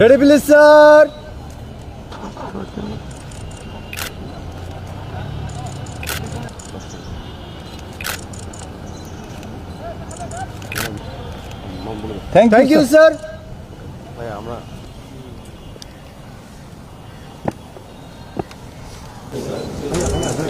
ready please sir thank you sir Chief of